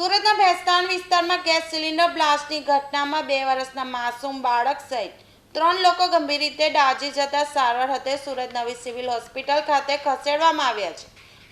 સુરતના ભેસ્તાન વિસ્તારમાં gas cylinder બ્લાસ્ટની ઘટનામાં બે વર્ષના માસૂમ બાળક સહિત ત્રણ લોકો ગંભીર રીતે ડાજી જતા સારવાર હતે સુરત નવી સિવિલ હોસ્પિટલ ખાતે ખસેડવામાં આવ્યા છે,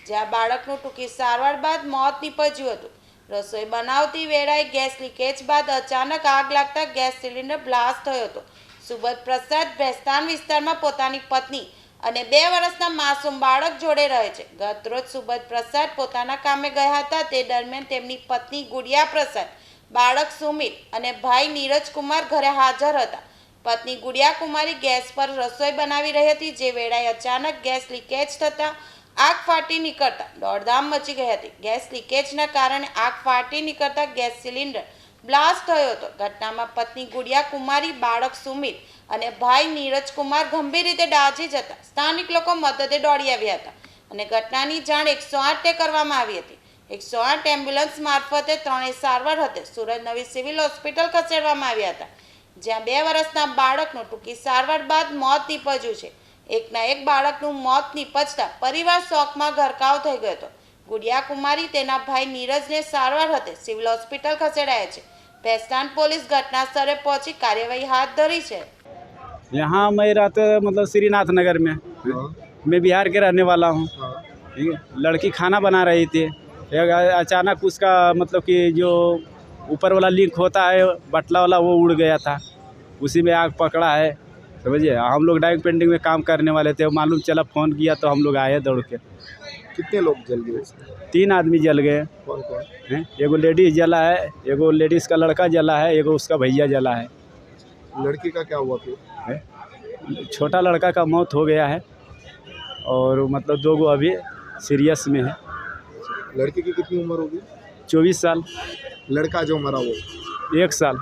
જ્યાં બાળકનું ટૂંકી સારવાર બાદ મોત નીપજ્યું હતું. રસોઈ બનાવતી વેળાએ ગેસ લીકેજ બાદ અચાનક આગ લાગતા ગેસ સિલિન્ડર બ્લાસ્ટ થયો હતો. સુબત પ્રસાદ ભેસ્તાન વિસ્તારમાં પોતાની પત્ની અને બે વર્ષના માસૂમ બાળક જોડે રહે છે. ગત રોજ સુબત પ્રસાદ પોતાના કામે ગયા હતા. તે દરમિયાન તેમની પત્ની ગુડિયા પ્રસાદ, બાળક સુમિત અને ભાઈ નીરજ કુમાર ઘરે હાજર હતા. પત્ની ગુડિયા કુમારી ગેસ પર રસોઈ બનાવી રહી હતી. જે વેળાએ અચાનક ગેસ લીકેજ થતાં આગ ફાટી નીકળતા, દોડધામ મચી ગઈ હતી. ગેસ લીકેજના કારણે આગ ફાટી નીકળતા ગેસ સિલિન્ડર બ્લાસ્ટ થયો હતો. ઘટનામાં પત્ની ગુડિયા કુમારી બાળક સુમિત અને ભાઈ નીરજ કુમાર ગંભીર રીતે દાઝી જતા. સ્થાનિક લોકો મદદે દોડી આવ્યા હતા અને ઘટનાની જાણ એકસો આઠે કરવામાં આવી હતી. એકસો આઠ એમ્બ્યુલન્સ મારફતે ત્રણેય સારવાર હતે સુરત નવી સિવિલ હોસ્પિટલ ખસેડવામાં આવ્યા હતા, જ્યાં બે વર્ષના બાળકનું ટૂંકી સારવાર બાદ મોત નીપજ્યું છે. એકના એક બાળકનું મોત નીપજતા પરિવાર શોકમાં ગરકાવ થઈ ગયો હતો ગુડિયા કુમારી તેના ભાઈ નીરજને સારવાર હતી સિવિલ હોસ્પિટલ ખસેડાયા છે ભેસ્તાન પોલીસ ઘટના સ્થળે પહોંચી કાર્યવાહી હાથ ધરી છે यहाँ मैं रहते मतलब श्रीनाथ नगर में मैं बिहार के रहने वाला हूँ ठीक है लड़की खाना बना रही थी एक अचानक उसका मतलब कि जो ऊपर वाला लीक होता है बटला वाला वो उड़ गया था उसी में आग पकड़ा है समझिए हम लोग डाइंग पेंटिंग में काम करने वाले थे मालूम चला फ़ोन किया तो हम लोग आए दौड़ के। कितने लोग जल गए तीन आदमी जल गए। कौन कौन? हैं? एगो लेडीज़ जला है एगो लेडीज़ का लड़का जला है एगो उसका भैया जला है। लड़की का क्या हुआ फिर? छोटा लड़का का मौत हो गया है और मतलब दो गो अभी सीरियस में है। लड़की की कितनी उम्र होगी? चौबीस साल। लड़का जो मरा वो? एक साल।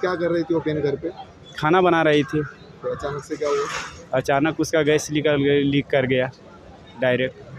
क्या कर रही थी वो अपने घर पे खाना बना रही थी तो अचानक से क्या हुआ अचानक उसका गैस निकल गया लीक कर गया डायरेक्ट